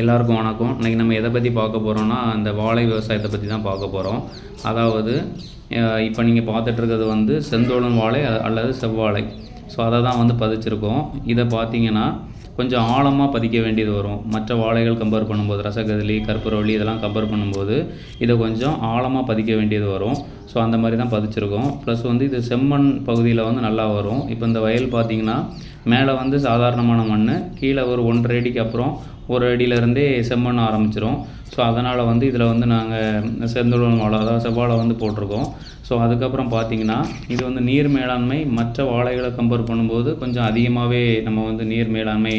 எல்லாருக்கும் வணக்கம். இன்றைக்கி நம்ம எதை பற்றி பார்க்க போகிறோம்னா அந்த வாழை விவசாயத்தை பற்றி தான் பார்க்க போகிறோம் அதாவது இப்போ நீங்கள் பார்த்துட்ருக்கிறது வந்து செந்தோளன் வாழை அல்லது செவ்வாழை. ஸோ அதை தான் வந்து பதிச்சிருக்கோம். இதை பார்த்தீங்கன்னா கொஞ்சம் ஆழமாக பதிக்க வேண்டியது வரும். மற்ற வாழைகள் கம்பேர் பண்ணும்போது ரசகதலி கற்பூரவள்ளி இதெல்லாம் கம்பேர் பண்ணும்போது இதை கொஞ்சம் ஆழமாக பதிக்க வேண்டியது வரும். ஸோ அந்த மாதிரி தான் பதிச்சிருக்கோம். ப்ளஸ் வந்து இது செம்மண் பகுதியில் வந்து நல்லா வரும். இப்போ இந்த வயல் பார்த்தீங்கன்னா மேலே வந்து சாதாரணமான மண் கீழே ஒரு ஒன்றரை அடிக்கு அப்புறம் ஒரு அடியிலேருந்தே செம்மண் ஆரம்பிச்சிரும். ஸோ அதனால் வந்து இதில் வந்து நாங்கள் செந்தூரம் வாழை அதாவது செவ்வாழை வந்து போட்டிருக்கோம். ஸோ அதுக்கப்புறம் பார்த்தீங்கன்னா இது வந்து நீர் மேலாண்மை மற்ற வாழைகளை கம்பேர் பண்ணும்போது கொஞ்சம் அதிகமாகவே நம்ம வந்து நீர் மேலாண்மை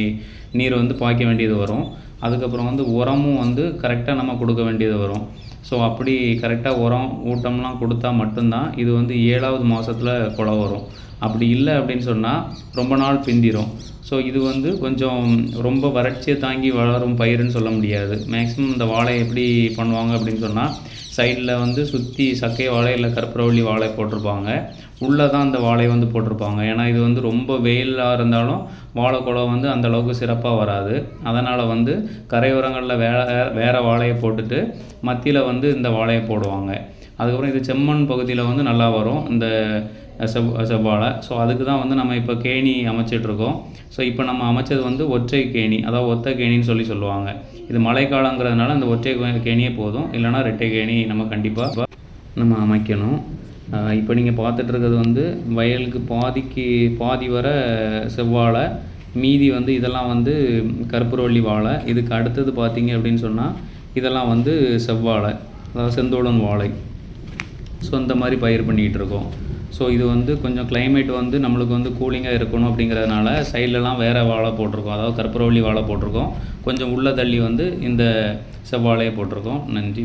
நீர் வந்து பாய்க்க வேண்டியது வரும். அதுக்கப்புறம் வந்து உரமும் வந்து கரெக்டாக நம்ம கொடுக்க வேண்டியது வரும். ஸோ அப்படி கரெக்டாக உரம் ஊட்டம்லாம் கொடுத்தா மட்டும்தான் இது வந்து ஏழாவது மாதத்தில் குலை வரும். அப்படி இல்லை அப்படின்னு சொன்னால் ரொம்ப நாள் பிந்திரும். ஸோ இது வந்து கொஞ்சம் ரொம்ப வறட்சியை தாங்கி வளரும் பயிருன்னு சொல்ல முடியாது. மேக்ஸிமம் இந்த வாழை எப்படி பண்ணுவாங்க அப்படின்னு சொன்னால் சைடில் வந்து சுற்றி சக்கை வாழை இல்லை கற்பூரவள்ளி வாழை போட்டிருப்பாங்க. உள்ளே தான் அந்த வாழை வந்து போட்டிருப்பாங்க. ஏன்னா இது வந்து ரொம்ப வெயிலாக இருந்தாலும் வாழைக்குளம் வந்து அந்தளவுக்கு சிறப்பாக வராது. அதனால் வந்து கரையோரங்களில் வேற வேறு வாழையை போட்டுட்டு மத்தியில் வந்து இந்த வாழையை போடுவாங்க. அதுக்கப்புறம் இது செம்மண் பகுதியில் வந்து நல்லா வரும். இந்த செவ் செவ்வாழை. ஸோ அதுக்கு தான் வந்து நம்ம இப்போ கேணி அமைச்சிட்ருக்கோம். ஸோ இப்போ நம்ம அமைச்சது வந்து ஒற்றை கேணி. அதாவது ஒத்த கேணின்னு சொல்லி சொல்லுவாங்க. இது மழைக்காலங்கிறதுனால அந்த ஒற்றை கேணியே போதும். இல்லைன்னா ரெட்டை கேணி நம்ம கண்டிப்பாக நம்ம அமைக்கணும். இப்போ நீங்கள் பார்த்துட்ருக்கிறது வந்து வயலுக்கு பாதிக்கு பாதி வர செவ்வாழை மீதி வந்து இதெல்லாம் வந்து கற்பூரவள்ளி வாழை. இதுக்கு அடுத்தது பார்த்தீங்க அப்படின்னு சொன்னால் இதெல்லாம் வந்து செவ்வாழை. அதாவது செந்தோளன் வாழை. ஸோ இந்த மாதிரி பயிர் பண்ணிகிட்டு இருக்கோம் ஸோ இது வந்து கொஞ்சம் கிளைமேட் வந்து நம்மளுக்கு வந்து கூலிங்காக இருக்கணும் அப்படிங்கிறதுனால சைட்லலாம் வேறு வாழை போட்டிருக்கோம். அதாவது கற்பூரவள்ளி வாழை போட்டிருக்கோம். கொஞ்சம் உள்ள தள்ளி வந்து இந்த செவ்வாழையை போட்டிருக்கோம். நன்றி.